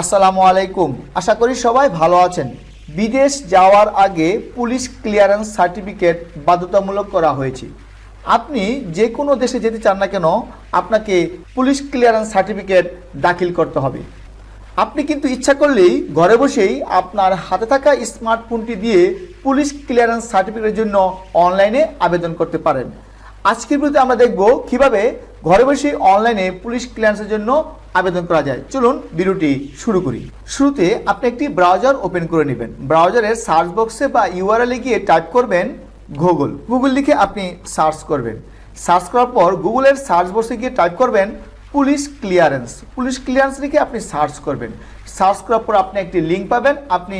আসসালামু আলাইকুম। আশা করি সবাই ভালো আছেন। বিদেশ যাওয়ার আগে পুলিশ ক্লিয়ারেন্স সার্টিফিকেট বাধ্যতামূলক করা হয়েছে। আপনি যে কোনো দেশে যেতে চান না কেন, আপনাকে পুলিশ ক্লিয়ারেন্স সার্টিফিকেট দাখিল করতে হবে। আপনি কিন্তু ইচ্ছা করলেই ঘরে বসেই আপনার হাতে থাকা স্মার্টফোনটি দিয়ে পুলিশ ক্লিয়ারেন্স সার্টিফিকেটের জন্য অনলাইনে আবেদন করতে পারেন। আজকের ভিডিওতে আমরা দেখব কীভাবে ঘরে বসে অনলাইনে পুলিশ ক্লিয়ারেন্সের জন্য আবেদন করা যায়। চলুন ভিডিওটি শুরু করি। শুরুতে আপনি একটি ব্রাউজার ওপেন করে নেবেন। ব্রাউজারের সার্চ বক্সে বা ইউআরএলে গিয়ে টাইপ করবেন গুগল গুগল লিখে আপনি সার্চ করবেন। সার্চ করার পর গুগলের সার্চ বক্সে গিয়ে টাইপ করবেন পুলিশ ক্লিয়ারেন্স পুলিশ ক্লিয়ারেন্স লিখে আপনি সার্চ করবেন। সার্চ করার পর আপনি একটি লিঙ্ক পাবেন। আপনি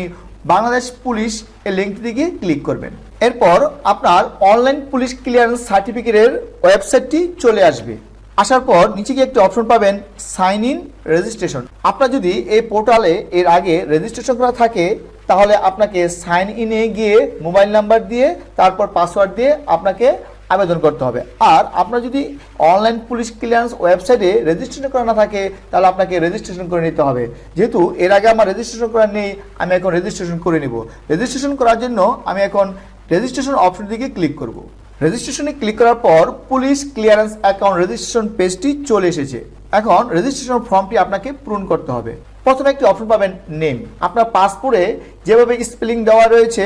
বাংলাদেশ পুলিশ এই লিঙ্কটি দিকে ক্লিক করবেন। এরপর আপনার অনলাইন পুলিশ ক্লিয়ারেন্স সার্টিফিকেটের ওয়েবসাইটটি চলে আসবে। আসার পর নিচে গিয়ে একটি অপশন পাবেন সাইন ইন রেজিস্ট্রেশন আপনার যদি এই পোর্টালে এর আগে রেজিস্ট্রেশন করা থাকে, তাহলে আপনাকে সাইন ইনে গিয়ে মোবাইল নাম্বার দিয়ে, তারপর পাসওয়ার্ড দিয়ে আপনাকে আবেদন করতে হবে। আর আপনার যদি অনলাইন পুলিশ ক্লিয়ারেন্স ওয়েবসাইটে রেজিস্ট্রেশন করা না থাকে, তাহলে আপনাকে রেজিস্ট্রেশন করে নিতে হবে। যেহেতু এর আগে আমার রেজিস্ট্রেশন করা নেই, আমি এখন রেজিস্ট্রেশন করে নিব। রেজিস্ট্রেশন করার জন্য আমি এখন রেজিস্ট্রেশন অপশন দিকে ক্লিক করব। রেজিস্ট্রেশনে ক্লিক করার পর পুলিশ ক্লিয়ারেন্স অ্যাকাউন্ট রেজিস্ট্রেশন পেজটি চলে এসেছে। এখন রেজিস্ট্রেশন ফর্মটি আপনাকে পূরণ করতে হবে। প্রথমে একটি অপশন পাবেন নেম। আপনার পাসপোর্টে যেভাবে স্পেলিং দেওয়া রয়েছে,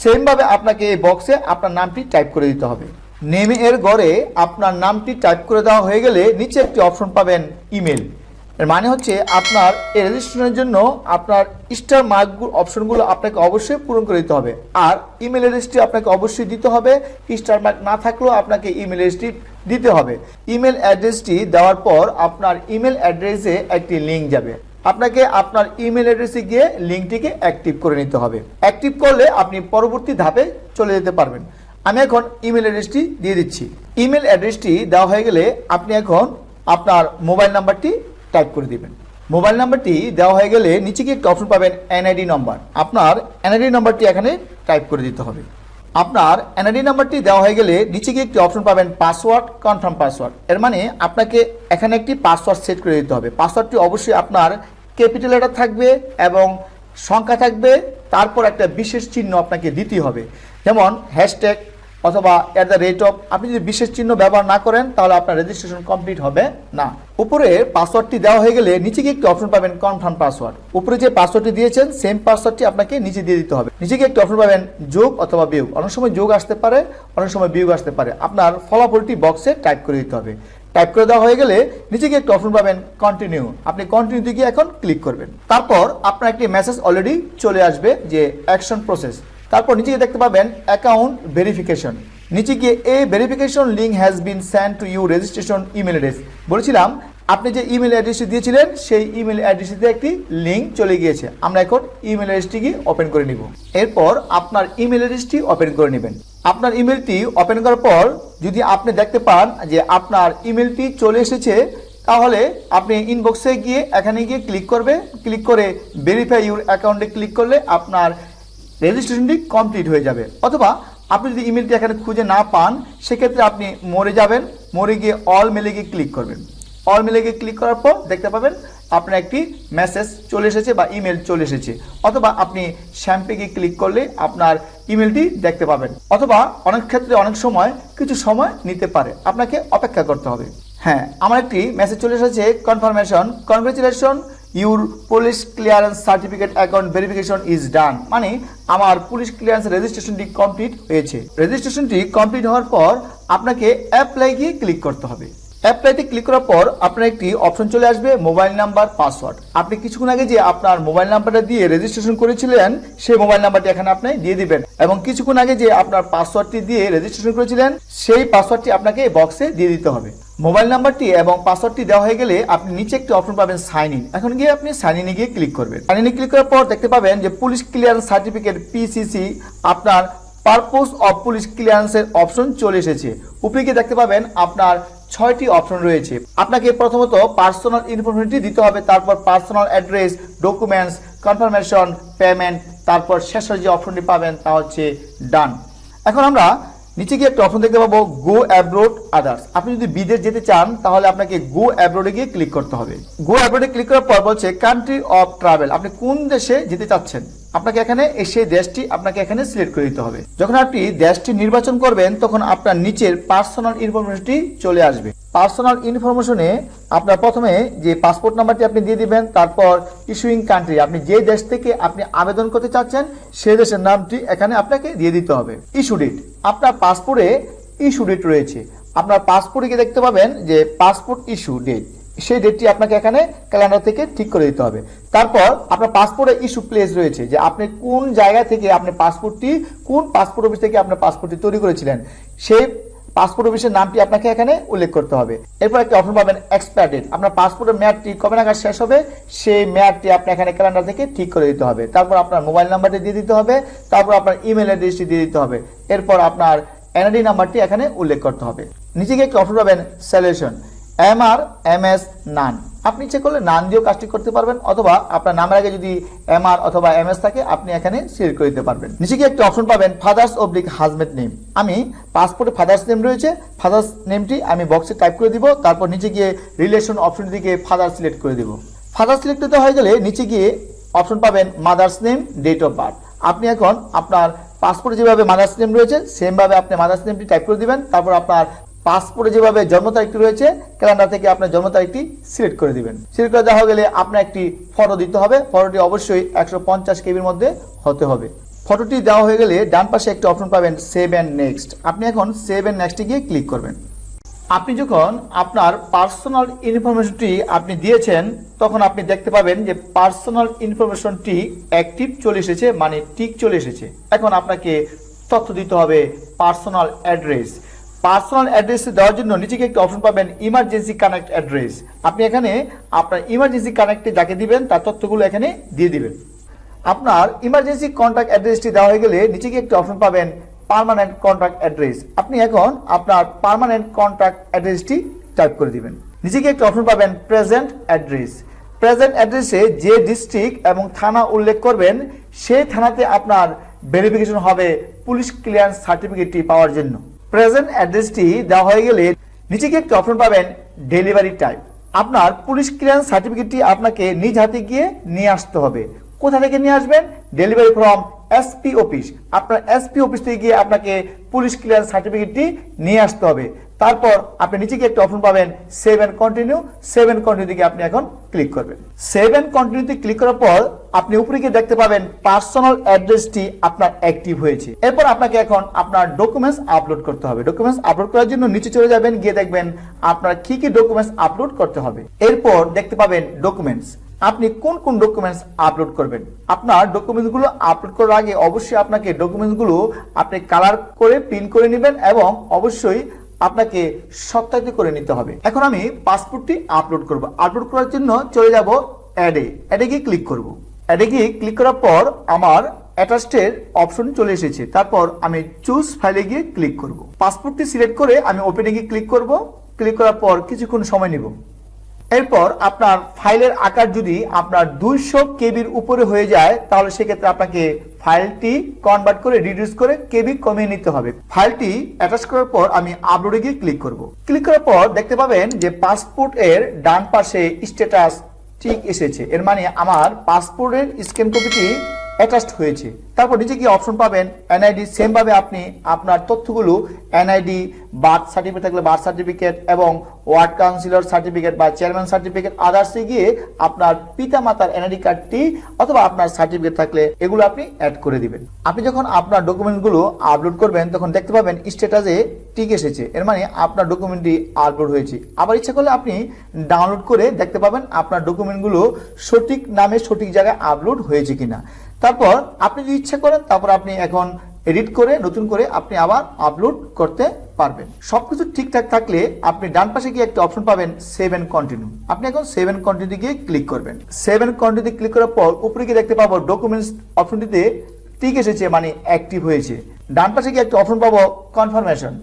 সেমভাবে আপনাকে এই বক্সে আপনার নামটি টাইপ করে দিতে হবে। নেমে এর গড়ে আপনার নামটি টাইপ করে দেওয়া হয়ে গেলে নিচে একটি অপশন পাবেন ইমেল। এর মানে হচ্ছে আপনার এই রেজিস্ট্রেশনের জন্য আপনার স্টার মার্কগুলো অপশনগুলো আপনাকে অবশ্যই পূরণ করে দিতে হবে। আর ইমেল অ্যাড্রেসটি আপনাকে অবশ্যই দিতে হবে। স্টার মার্ক না থাকলেও আপনাকে ইমেল অ্যাড্রেসটি দিতে হবে। ইমেল অ্যাড্রেসটি দেওয়ার পর আপনার ইমেল অ্যাড্রেসে একটি লিঙ্ক যাবে। আপনাকে আপনার ইমেল অ্যাড্রেসে গিয়ে লিঙ্কটিকে অ্যাক্টিভ করে নিতে হবে। অ্যাক্টিভ করলে আপনি পরবর্তী ধাপে চলে যেতে পারবেন। আমি এখন ইমেল অ্যাড্রেসটি দিয়ে দিচ্ছি। ইমেল অ্যাড্রেসটি দেওয়া হয়ে গেলে আপনি এখন আপনার মোবাইল নাম্বারটি টাইপ করে দিবেন। মোবাইল নাম্বারটি দেওয়া হয়ে গেলে নিচে গিয়ে একটা অপশন পাবেন এনআইডি নাম্বার আপনার এনআইডি নাম্বারটি এখানে টাইপ করে দিতে হবে। আপনার এনআইডি নাম্বারটি দেওয়া হয়ে গেলে নিচে গিয়ে একটি অপশন পাবেন পাসওয়ার্ড কনফার্ম পাসওয়ার্ড এর মানে আপনাকে এখানে একটি পাসওয়ার্ড সেট করে দিতে হবে। পাসওয়ার্ডটি অবশ্যই আপনার ক্যাপিটাল লেটার থাকবে এবং সংখ্যা থাকবে। তারপর একটা বিশেষ চিহ্ন আপনাকে দিতেই হবে। যেমন হ্যাশট্যাগ অথবা অ্যাট দ্য রেট অফ আপনি যদি বিশেষ চিহ্ন ব্যবহার না করেন, তাহলে আপনার রেজিস্ট্রেশন কমপ্লিট হবে না। উপরে পাসওয়ার্ডটি দেওয়া হয়ে গেলে নিচে গিয়ে একটি অপশন পাবেন কনফার্ম পাসওয়ার্ড উপরে যে পাসওয়ার্ডটি দিয়েছেন সেম পাসওয়ার্ডটি আপনাকে নিচে দিয়ে দিতে হবে। নিচে গিয়ে একটি অপশন পাবেন যোগ অথবা বিয়োগ। অনেক সময় যোগ আসতে পারে, অনেক সময় বিয়োগ আসতে পারে। আপনার ফলাফলটি বক্সে টাইপ করে দিতে হবে। টাইপ করে দেওয়া হয়ে গেলে নিচে গিয়ে একটি অপশন পাবেন কন্টিনিউ আপনি কন্টিনিউ দিয়ে এখন ক্লিক করবেন। তারপর আপনার একটি মেসেজ অলরেডি চলে আসবে যে অ্যাকশন প্রসেস তারপর নিচে গিয়ে দেখতে পাবেন অ্যাকাউন্ট ভেরিফিকেশন নিচে গিয়ে a verification link has been send to you registration email address বলেছিলাম, আপনি যে ইমেল অ্যাড্রেসটি দিয়েছিলেন, সেই ইমেল অ্যাড্রেসটিতে একটি লিঙ্ক চলে গিয়েছে। আমরা এখন ইমেল অ্যাড্রেসটি গিয়ে ওপেন করে নিব। এরপর আপনার ইমেল অ্যাড্রেসটি ওপেন করে নেবেন। আপনার ইমেলটি ওপেন করার পর যদি আপনি দেখতে পান যে আপনার ইমেলটি চলে এসেছে, তাহলে আপনি ইনবক্সে গিয়ে এখানে গিয়ে ক্লিক করবে। ক্লিক করে ভেরিফাই ইউর অ্যাকাউন্টে ক্লিক করলে আপনার রেজিস্ট্রেশনটি কমপ্লিট হয়ে যাবে। অথবা আপনি যদি ইমেলটি এখানে খুঁজে না পান, সেক্ষেত্রে আপনি মরে যাবেন। মরে গিয়ে অল মেলে গিয়ে ক্লিক করবেন। অল মেলে গিয়ে ক্লিক করার পর দেখতে পাবেন আপনার একটি মেসেজ চলে এসেছে বা ইমেল চলে এসেছে। অথবা আপনি শ্যাম্পে গিয়ে ক্লিক করলে আপনার ইমেলটি দেখতে পাবেন। অথবা অনেক ক্ষেত্রে অনেক সময় কিছু সময় নিতে পারে। আপনাকে অপেক্ষা করতে হবে। হ্যাঁ আমার একটি মেসেজ চলে এসেছে। Confirmation congratulation your police clearance certificate account verification is done. মানে আমার পুলিশ ক্লিয়ারেন্স রেজিস্ট্রেশনটি কমপ্লিট হয়েছে। রেজিস্ট্রেশনটি কমপ্লিট হওয়ার পর আপনাকে অ্যাপ্লাই গিয়ে ক্লিক করতে হবে। অ্যাপ্লাইতে ক্লিক করার পর আপনার একটি অপশন চলে আসবে মোবাইল নাম্বার পাসওয়ার্ড আপনি কিছুক্ষণ আগে যে আপনার মোবাইল নাম্বারটা দিয়ে রেজিস্ট্রেশন করেছিলেন, সেই মোবাইল নাম্বারটি এখানে আপনি দিয়ে দিবেন। এবং কিছুক্ষণ আগে যে আপনার পাসওয়ার্ডটি দিয়ে রেজিস্ট্রেশন করেছিলেন, সেই পাসওয়ার্ডটি আপনাকে বক্সে দিয়ে দিতে হবে। মোবাইল নাম্বারটি এবং পাসওয়ার্ডটি দেওয়া হয়ে গেলে আপনি নিচে একটি অপশন পাবেন সাইন ইন এখন গিয়ে আপনি সাইন ইনে গিয়ে ক্লিক করবেন। সাইন ইনে ক্লিক করার পর দেখতে পাবেন যে পুলিশ ক্লিয়ারেন্স সার্টিফিকেট পিসিসি আপনার পারপোজ অফ পুলিশ ক্লিয়ারেন্সের অপশন চলে এসেছে। উপরে গিয়ে দেখতে পাবেন আপনার ছয়টি অপশন রয়েছে। আপনাকে প্রথমত পার্সোনাল ইনফরমেশনটি দিতে হবে, তারপর personal address documents confirmation payment তারপর শেষের যে অপশনটি পাবেন তা হচ্ছে ডান এখন আমরা নিচে গিয়ে একটা অপশন দেখতে পাবো গো অ্যাব্রোড আদার্স আপনি যদি বিদেশ যেতে চান, তাহলে আপনাকে গো অ্যাব্রোডে গিয়ে ক্লিক করতে হবে। গো অ্যাব্রোডে ক্লিক করার পর বলছে কান্ট্রি অফ ট্রাভেল আপনি কোন দেশে যেতে চাচ্ছেন? আপনাকে এখানে সেই দেশটি আপনাকে এখানে সিলেক্ট করে দিতে হবে। যখন আপনি দেশটি নির্বাচন করবেন, তখন আপনার নিচের পার্সোনাল ইনফরমেশনটি চলে আসবে। পার্সোনাল ইনফরমেশনে আপনার প্রথমে যে পাসপোর্ট নাম্বারটি আপনি দিয়ে দিবেন, তারপর ইস্যুইং কান্ট্রি আপনি যে দেশ থেকে আপনি আবেদন করতে চাচ্ছেন সেই দেশের নামটি এখানে আপনাকে দিয়ে দিতে হবে। ইস্যু ডেট আপনার পাসপোর্টে ইস্যু ডেট রয়েছে। আপনার পাসপোর্টে গিয়ে দেখতে পাবেন যে পাসপোর্ট ইস্যু ডেট সেই ডেটটি আপনাকে এখানে ক্যালেন্ডার থেকে ঠিক করে দিতে হবে। তারপর আপনার পাসপোর্টে ইস্যু প্লেস রয়েছে যে আপনি কোন জায়গা থেকে আপনি পাসপোর্টটি কোন পাসপোর্ট অফিস থেকে আপনার পাসপোর্টটি তৈরি করেছিলেন, সেই পাসপোর্ট অফিসের নামটি আপনাকে এখানে উল্লেখ করতে হবে। এরপর একটা অপশন পাবেন এক্সপায়ার ডেট আপনার পাসপোর্টের মেয়াদটি কবে নাগাদ শেষ হবে, সেই মেয়াদটি আপনি এখানে ক্যালেন্ডার থেকে ঠিক করে দিতে হবে। তারপর আপনার মোবাইল নাম্বারটি দিয়ে দিতে হবে, তারপর আপনার ইমেল অ্যাড্রেসটি দিয়ে দিতে হবে। এরপর আপনার এনআইডি নাম্বারটি এখানে উল্লেখ করতে হবে। নিজেকে একটা অপশন পাবেন salutation M R M S none আপনি ইচ্ছে করলে নান দিয়েও কাজটি করতে পারবেন, অথবা আপনার নামের আগে যদি এম আর অথবা এম এস থাকে, আপনি এখানে সিলেক্ট করে দিতে পারবেন। নিচে গিয়ে একটা অপশন পাবেন ফাদার্স অবলিক হাজবেন্ড নেম আমি পাসপোর্টে ফাদার্স নেম রয়েছে ফাদার্স নেমটি আমি বক্সে টাইপ করে দিব, তারপর নিচে গিয়ে রিলেশন অপশন দিকে ফাদার সিলেক্ট করে দিব। ফাদার সিলেক্ট করতে হয়ে গেলে নিচে গিয়ে অপশন পাবেন mother's name date of birth আপনি এখন আপনার পাসপোর্টে যেভাবে মাদার্স নেম রয়েছে সেমভাবে আপনি মাদার্স নেমটি টাইপ করে দিবেন, তারপর আপনার পাসপোর্টে যেভাবে জন্ম তারিখটি রয়েছে, ক্যালেন্ডার থেকে আপনার জন্ম তারিখটি সিলেক্ট করে দিবেন। সিলেক্ট করে দেওয়া গেলে আপনার একটি ফটো দিতে হবে। ফটোটি অবশ্যই একশো পঞ্চাশ কেবির মধ্যে হতে হবে। ফটোটি দেওয়া হয়ে গেলে ডান পাশে একটি অপশন পাবেন সেভ অ্যান্ড নেক্সট। আপনি এখন সেভ অ্যান্ড নেক্সটে গিয়ে ক্লিক করবেন। আপনি যখন আপনার পার্সোনাল ইনফরমেশনটি আপনি দিয়েছেন, তখন আপনি দেখতে পাবেন যে পার্সোনাল ইনফরমেশনটি অ্যাক্টিভ চলে এসেছে মানে টিক চলে এসেছে। এখন আপনাকে তথ্য দিতে হবে পার্সোনাল অ্যাড্রেস। পার্সোনাল অ্যাড্রেস দেওয়ার জন্য নিচে একটি অপশন পাবেন ইমার্জেন্সি কানেক্ট অ্যাড্রেস আপনি এখানে আপনার ইমার্জেন্সি কানেক্টে যাকে দিবেন, তার তথ্যগুলো এখানে দিয়ে দিবেন। আপনার ইমার্জেন্সি কন্ট্যাক্ট অ্যাড্রেসটি দেওয়া হয়ে গেলে নিচে একটি অপশন পাবেন পার্মানেন্ট কন্ট্যাক্ট অ্যাড্রেস আপনি এখন আপনার পার্মানেন্ট কন্ট্যাক্ট অ্যাড্রেসটি টাইপ করে দিবেন। নিচে একটি অপশন পাবেন প্রেজেন্ট অ্যাড্রেস প্রেজেন্ট অ্যাড্রেসে যে ডিস্ট্রিক্ট এবং থানা উল্লেখ করবেন, সেই থানাতে আপনার ভেরিফিকেশন হবে পুলিশ ক্লিয়ারেন্স সার্টিফিকেটটি পাওয়ার জন্য। প্রেজেন্ট অ্যাড্রেসটি দেওয়া হয়ে গেলে নিচে গিয়ে একটি অপশন পাবেন ডেলিভারি টাইম আপনার পুলিশ ক্লিয়ারেন্স সার্টিফিকেটটি আপনাকে নিজ হাতে গিয়ে নিয়ে আসতে হবে। কোথা থেকে নিয়ে আসবেন? ডেলিভারি ফ্রম এসপি অফিস আপনার এসপি অফিস থেকে গিয়ে আপনাকে পুলিশ ক্লিয়ারেন্স সার্টিফিকেটটি নিয়ে আসতে হবে। তারপর আপনি নিচে গিয়ে একটা অপশন পাবেন save and continue save and continue দিকে আপনি এখন ক্লিক করবেন। সেভ অ্যান্ড কন্টিনিউতে ক্লিক করার পর আপনি উপরে গিয়ে দেখতে পাবেন পার্সোনাল অ্যাড্রেসটি আপনার অ্যাক্টিভ হয়েছে। এরপর আপনাকে এখন আপনার ডকুমেন্টস আপলোড করতে হবে। ডকুমেন্টস আপলোড করার জন্য নিচে চলে যাবেন, গিয়ে দেখবেন আপনার কি কি ডকুমেন্টস আপলোড করতে হবে। এরপর দেখতে পাবেন ডকুমেন্টস আপনি কোন কোন ডকুমেন্টস আপলোড করবেন? আপনার ডকুমেন্টসগুলো আপলোড করার আগে অবশ্যই আপনাকে ডকুমেন্টসগুলো আপনি কালার করে প্রিন্ট করে নেবেন এবং অবশ্যই আপনাকে সত্যায়িত করে নিতে হবে। এখন আমি পাসপোর্টটি আপলোড করব। আপলোড করার জন্য চলে যাব অ্যাডে। অ্যাডে গিয়ে ক্লিক করব। অ্যাডে গিয়ে ক্লিক করার পর আমার অ্যাটাস্টের অপশন চলে এসেছে। তারপর আমি চুজ ফাইলে গিয়ে ক্লিক করব। পাসপোর্টটি সিলেক্ট করে আমি ওপেনে গিয়ে ক্লিক করব। ক্লিক করার পর কিছুক্ষণ সময় নিব। এরপর আপনার ফাইলের আকার যদি আপনার দুইশো কেবির উপরে হয়ে যায়, তাহলে সেক্ষেত্রে আপনাকে ফাইলটি কনভার্ট করে রিডিউস করে কেবি কমিয়ে নিতে হবে। ফাইলটি অ্যাটাচ করার পর আমি আপলোডে গিয়ে ক্লিক করব। ক্লিক করার পর দেখতে পাবেন যে পাসপোর্ট এর ডান পাশে স্ট্যাটাস ঠিক এসেছে। এর মানে আমার পাসপোর্টের স্ক্যান কপিটি অ্যাটাচড হয়েছে। তারপর নিচে গিয়ে অপশন পাবেন? এনআইডি সেম ভাবে আপনি আপনার তথ্যগুলো এনআইডি বার্থ সার্টিফিকেট থাকলে বার্থ সার্টিফিকেট এবং ওয়ার্ড কাউন্সিলর সার্টিফিকেট বা চেয়ারম্যান সার্টিফিকেট আদার্সে গিয়ে আপনার পিতা মাতার এনআইডি কার্ডটি অথবা আপনার সার্টিফিকেট থাকলে এগুলো আপনি অ্যাড করে দিবেন। আপনি যখন আপনার ডকুমেন্টগুলো আপলোড করবেন, তখন দেখতে পাবেন স্ট্যাটাসে টিক এসেছে। এর মানে আপনার ডকুমেন্টটি আপলোড হয়েছে। আবার ইচ্ছা করলে আপনি ডাউনলোড করে দেখতে পাবেন আপনার ডকুমেন্টগুলো সঠিক নামে সঠিক জায়গায় আপলোড হয়েছে কিনা। তারপর আপনি যদি ইচ্ছা করেন, তারপর আপনি এখন এডিট করে, নতুন করে আপনি আবার আপলোড করতে পারবেন। সবকিছু ঠিকঠাক থাকলে আপনি ডান পাশে গিয়ে একটা অপশন পাবেন সেভ এন্ড কন্টিনিউ আপনি এখন সেভ এন্ড কন্টিনিউ গিয়ে ক্লিক করবেন। সেভ এন্ড কন্টিনিউ ক্লিক করার পর উপরে গিয়ে দেখতে পাবো ডকুমেন্টস অপশনটিতে টিক এসেছে মানে অ্যাক্টিভ হয়েছে। ডান পাশে গিয়ে একটা অপশন পাবো কনফার্মেশন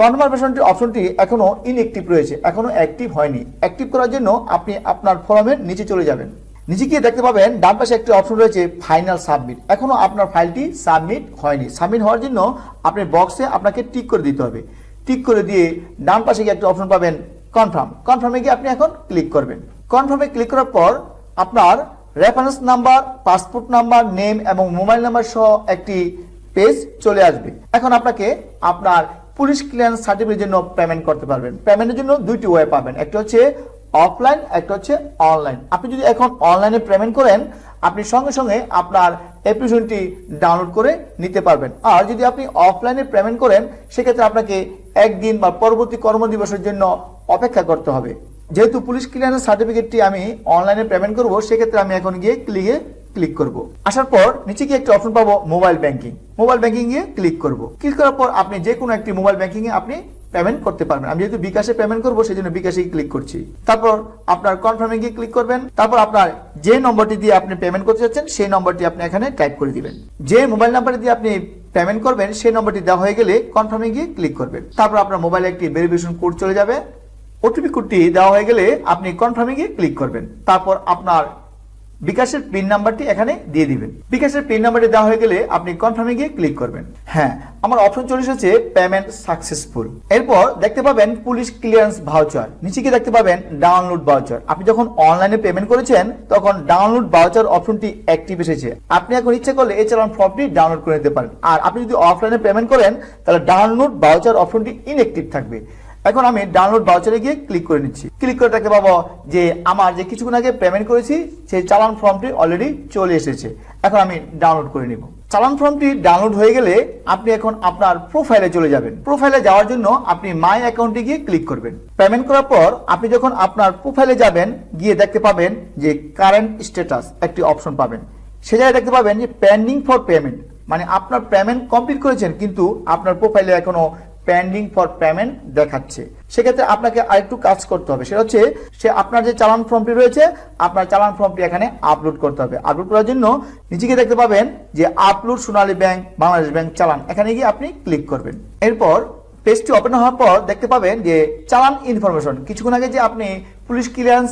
কনফার্মেশনটি অপশনটি এখনও ইনঅ্যাক্টিভ রয়েছে, এখনও অ্যাক্টিভ হয়নি। অ্যাক্টিভ করার জন্য আপনি আপনার ফর্মের নিচে চলে যাবেন। নিচে গিয়ে দেখতে পাবেন, ডান পাশে একটি অপশন রয়েছে ফাইনাল সাবমিট এখনও আপনার ফাইলটি সাবমিট হয়নি। সাবমিট হওয়ার জন্য আপনি বক্সে আপনাকে টিক করে দিতে হবে। টিক করে দিয়ে ডান পাশে গিয়ে একটা অপশন পাবেন কনফার্ম কনফার্মে গিয়ে আপনি এখন ক্লিক করবেন। কনফার্মে ক্লিক করার পর আপনার reference number passport number name এবং মোবাইল নাম্বার সহ একটি পেজ চলে আসবে। এখন আপনাকে আপনার পুলিশ ক্লিয়ারেন্স সার্টিফিকেটের জন্য পেমেন্ট করতে পারবেন। পেমেন্টের জন্য দুইটি ওয়ে পাবেন। একটা হচ্ছে অফলাইন একটা হচ্ছে অনলাইন আপনি যদি এখন অনলাইনে পেমেন্ট করেন, আপনি সঙ্গে সঙ্গে আপনার অ্যাপ্লিকেশনটি ডাউনলোড করে নিতে পারবেন। আর যদি আপনি অফলাইনে পেমেন্ট করেন, সেক্ষেত্রে আপনাকে একদিন বা পরবর্তী কর্মদিবসের জন্য অপেক্ষা করতে হবে। যেহেতু পুলিশ ক্লিয়ারেন্স সার্টিফিকেটটি আমি অনলাইনে পেমেন্ট করব, সেক্ষেত্রে আমি এখন গিয়ে ক্লিকে ক্লিক করব। আসার পর নিচে গিয়ে একটা অপশন পাবো মোবাইল ব্যাংকিং মোবাইল ব্যাংকিং গিয়ে ক্লিক করব। ক্লিক করার পর আপনি যে কোনো একটি মোবাইল ব্যাংকিং এ আপনি পেমেন্ট করতে পারবেন। আমি যেহেতু বিকাশে পেমেন্ট করব সেই জন্য বিকাশে ক্লিক করছি। তারপর আপনার কনফার্মে গিয়ে ক্লিক করবেন। তারপর আপনার যে নম্বরটি দিয়ে আপনি পেমেন্ট করতে চাচ্ছেন সেই নম্বরটি আপনি এখানে টাইপ করে দিবেন। যে মোবাইল নাম্বারটি দিয়ে আপনি পেমেন্ট করবেন, সেই নম্বরটি দেওয়া হয়ে গেলে কনফার্মে গিয়ে ক্লিক করবেন। তারপর আপনার মোবাইলে একটি ভেরিফিকেশন কোড চলে যাবে। ওটিপি কোডটি দেওয়া হয়ে গেলে আপনি কনফার্মে গিয়ে ক্লিক করবেন। তারপর আপনার বিকাশের পিন নাম্বারটি এখানে দিয়ে দিবেন। বিকাশের পিন নাম্বারটি দেওয়া হয়ে গেলে আপনি কনফার্মে গিয়ে ক্লিক করবেন। হ্যাঁ আমার অপশন চলে এসেছে পেমেন্ট সাকসেসফুল এরপর দেখতে পাবেন পুলিশ ক্লিয়ারেন্স ভাউচার নিচে গিয়ে দেখতে পাবেন ডাউনলোড ভাউচার আপনি যখন অনলাইনে পেমেন্ট করেছেন, তখন ডাউনলোড ভাউচার অপশনটি অ্যাক্টিভ এসেছে। আপনি এখন ইচ্ছে করলে এই চালান ফর্মটি ডাউনলোড করে নিতে পারেন। আর আপনি যদি অফলাইনে পেমেন্ট করেন, তাহলে ডাউনলোড ভাউচার অপশনটি ইনঅ্যাক্টিভ থাকবে। এখন আমি ডাউনলোড ভাউচারে গিয়ে ক্লিক করে নিচ্ছি। ক্লিক করে দেখতে পাবো যে আমার যে কিছুক্ষণ আগে পেমেন্ট করেছি, সেই চালান ফর্মটি অলরেডি চলে এসেছে। এখন আমি ডাউনলোড করে নিব। চালান ফর্মটি ডাউনলোড হয়ে গেলে আপনি এখন আপনার প্রোফাইলে চলে যাবেন। প্রোফাইলে যাওয়ার জন্য আপনি মাই অ্যাকাউন্টে গিয়ে ক্লিক করবেন। পেমেন্ট করার পর আপনি যখন আপনার প্রোফাইলে যাবেন, গিয়ে দেখতে পাবেন যে কারেন্ট স্ট্যাটাস একটি অপশন পাবেন। সে জায়গায় দেখতে পাবেন যে পেন্ডিং ফর পেমেন্ট মানে আপনার পেমেন্ট কমপ্লিট করেছেন, কিন্তু আপনার প্রোফাইলে এখনও পেন্ডিং ফর পেমেন্ট দেখাচ্ছে। সেক্ষেত্রে আপনাকে আরেকটু কাজ করতে হবে। সেটা হচ্ছে, সে আপনার যে চালান ফর্মটি রয়েছে, আপনার চালান ফর্মটি এখানে আপলোড করতে হবে। আপলোড করার জন্য গিয়ে দেখতে পাবেন যে upload Sonali bank, Bangladesh bank চালান। এখানে গিয়ে আপনি ক্লিক করবেন। এরপর পেজটি ওপেন হওয়ার পর দেখতে পাবেন যে চালান ইনফরমেশন কিছুক্ষণ আগে যে আপনি পুলিশ ক্লিয়ারেন্স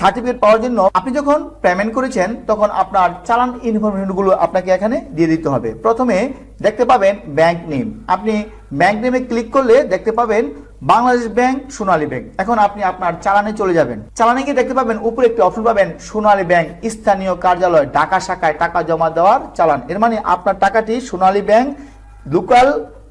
সার্টিফিকেট পাওয়ার জন্য আপনি যখন পেমেন্ট করেছেন, তখন আপনার চালান ইনফরমেশনগুলো আপনাকে এখানে দিয়ে দিতে হবে। প্রথমে দেখতে পাবেন ব্যাংক নেম আপনি ব্যাংক নেমে ক্লিক করলে দেখতে পাবেন বাংলাদেশ ব্যাংক সোনালী ব্যাংক এখন আপনি আপনার চালানে চলে যাবেন। চালানে গিয়ে দেখতে পাবেন উপরে একটি অপশন পাবেন সোনালী ব্যাংক স্থানীয় কার্যালয়, ঢাকা শাখায় টাকা জমা দেওয়ার চালান। এর মানে আপনার টাকাটি Sonali bank local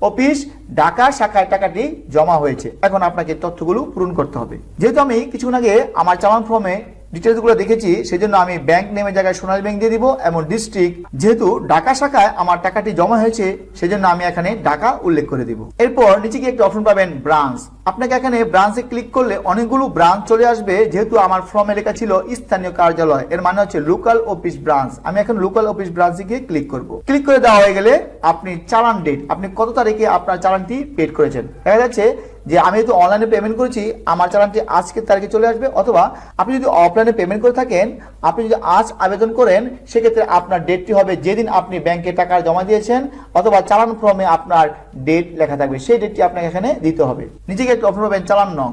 office Dhaka শাখায় টাকাটি জমা হয়েছে। এখন আপনাকে তথ্যগুলো পূরণ করতে হবে। যেহেতু আমি কিছুক্ষণ আগে আমার চালান ফর্মে ডিটেলসগুলো দেখেছি, সেজন্য আমি ব্যাংক নেমে জায়গায় সোনালী ব্যাংক দিয়ে দিব এবং ডিস্ট্রিক্ট যেহেতু ঢাকা শাখায় আমার টাকাটি জমা হয়েছে, সেজন্য আমি এখানে ঢাকা উল্লেখ করে দিব। এরপর নিচে গিয়ে একটা অপশন পাবেন ব্রাঞ্চ আপনাকে এখানে ব্রাঞ্চে ক্লিক করলে অনেকগুলো ব্রাঞ্চ চলে আসবে, যেহেতু আমার ফর্মে লেখা ছিল স্থানীয় কার্যালয়, এর মানে হচ্ছে লোকাল অফিস ব্রাঞ্চ আমি এখন লোকাল অফিস ব্রাঞ্চে গিয়ে ক্লিক করব। ক্লিক করে দেওয়া হয়ে গেলে আপনি চালান ডেট আপনি কত তারিখে আপনার চালানটি পেড করেছেন? দেখা যাচ্ছে যে আমি যেহেতু অনলাইনে পেমেন্ট করেছি, আমার চালানটি আজকের তারিখে চলে আসবে, অথবা আপনি যদি অফলাইনে পেমেন্ট করে থাকেন, আপনি যদি আজ আবেদন করেন, সেক্ষেত্রে আপনার ডেটটি হবে যেদিন আপনি ব্যাংকে টাকা জমা দিয়েছেন, অথবা চালান ফর্মে আপনার ডেট লেখা থাকবে। সেই ডেটটি আপনাকে এখানে দিতে হবে। নিজেকে একটা অপশন পাবেন চালান নং।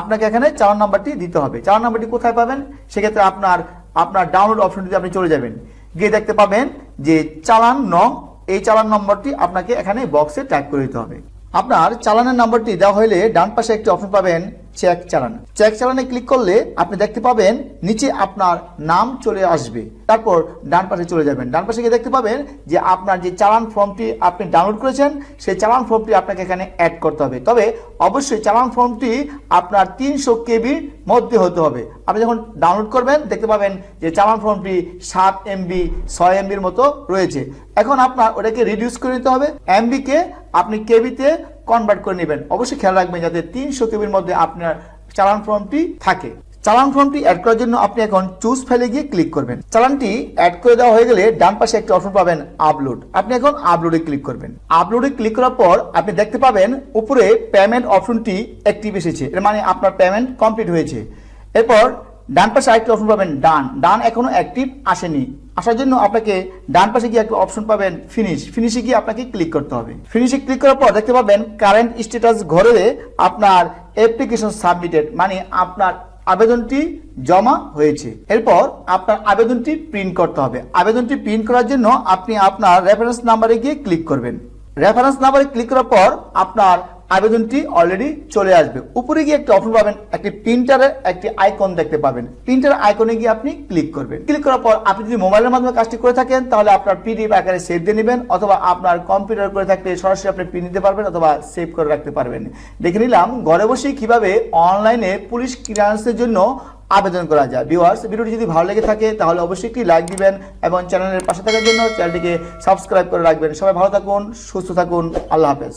আপনাকে এখানে চালান নাম্বারটি দিতে হবে। চালান নাম্বারটি কোথায় পাবেন? সেক্ষেত্রে আপনার আপনার ডাউনলোড অপশনটিতে আপনি চলে যাবেন। গিয়ে দেখতে পাবেন যে চালান নং, এই চালান নম্বরটি আপনাকে এখানে বক্সে টাইপ করে দিতে হবে। আপনার চালানের নাম্বারটি দেওয়া হলে ডান পাশে একটি অপশন পাবেন চেক চালান। চেক চালানে ক্লিক করলে আপনি দেখতে পাবেন নিচে আপনার নাম চলে আসবে। তারপর ডান পাশে চলে যাবেন। ডান পাশে গিয়ে দেখতে পাবেন যে আপনার যে চালান ফর্মটি আপনি ডাউনলোড করেছেন, সেই চালান ফর্মটি আপনাকে এখানে অ্যাড করতে হবে। তবে অবশ্যই চালান ফর্মটি আপনার তিনশো কেবির মধ্যে হতে হবে। আপনি যখন ডাউনলোড করবেন, দেখতে পাবেন যে চালান ফর্মটি সাত এমবি ছয় এমবির মতো রয়েছে। এখন আপনার ওটাকে রিডিউস করে নিতে হবে। এমবিকে আপনি কেবিতে কনভার্ট করে নেবেন। অবশ্যই খেয়াল রাখবেন যাতে তিনশো কেবির মধ্যে আপনার চালান ফর্মটি থাকে। চালান ফর্মটি অ্যাড করার জন্য আপনি এখন চুজ ফাইলে গিয়ে ক্লিক করবেন। চালানটি অ্যাড করে দেওয়া হয়ে গেলে ডান পাশে একটা অপশন পাবেন আপলোড আপনি এখন আপলোডে ক্লিক করবেন। আপলোডে ক্লিক করার পর আপনি দেখতে পাবেন উপরে পেমেন্ট অপশনটি অ্যাক্টিভ এসেছে। এর মানে আপনার পেমেন্ট কমপ্লিট হয়েছে। এরপর ডান পাশে আরেকটি অপশন পাবেন ডান। ডান এখনও অ্যাক্টিভ আসেনি। আসার জন্য আপনাকে ডান পাশে গিয়ে একটা অপশন পাবেন ফিনিশ ফিনিশে গিয়ে আপনাকে ক্লিক করতে হবে। ফিনিশে ক্লিক করার পর দেখতে পাবেন কারেন্ট স্ট্যাটাস ঘরে আপনার অ্যাপ্লিকেশন সাবমিটেড মানে আপনার আবেদনটি জমা হয়েছে। এরপর আপনার আবেদনটি প্রিন্ট করতে হবে। আবেদনটি প্রিন্ট করার জন্য আপনি আপনার রেফারেন্স নাম্বারে গিয়ে ক্লিক করবেন। রেফারেন্স নাম্বারে ক্লিক করার পর আপনার আবেদনটি অলরেডি চলে আসবে। উপরে গিয়ে একটি অপশন পাবেন, একটি প্রিন্টারের একটি আইকন দেখতে পাবেন। প্রিন্টার আইকনে গিয়ে আপনি ক্লিক করবেন। ক্লিক করার পর আপনি যদি মোবাইলের মাধ্যমে কাজটি করে থাকেন, তাহলে আপনার পিডিএফ আকারে সেভ দিয়ে নেবেন, অথবা আপনার কম্পিউটার করে থাকলে সরাসরি আপনি প্রিন্ট নিতে পারবেন, অথবা সেভ করে রাখতে পারবেন। দেখে নিলাম, ঘরে বসেই কীভাবে অনলাইনে পুলিশ ক্লিয়ারেন্সের জন্য আবেদন করা যায়। ভিউয়ার্স ভিডিওটি যদি ভালো লেগে থাকে, তাহলে অবশ্যই একটি লাইক দিবেন এবং চ্যানেলের পাশে থাকার জন্য চ্যানেলটিকে সাবস্ক্রাইব করে রাখবেন। সবাই ভালো থাকুন, সুস্থ থাকুন, আল্লাহ হাফেজ।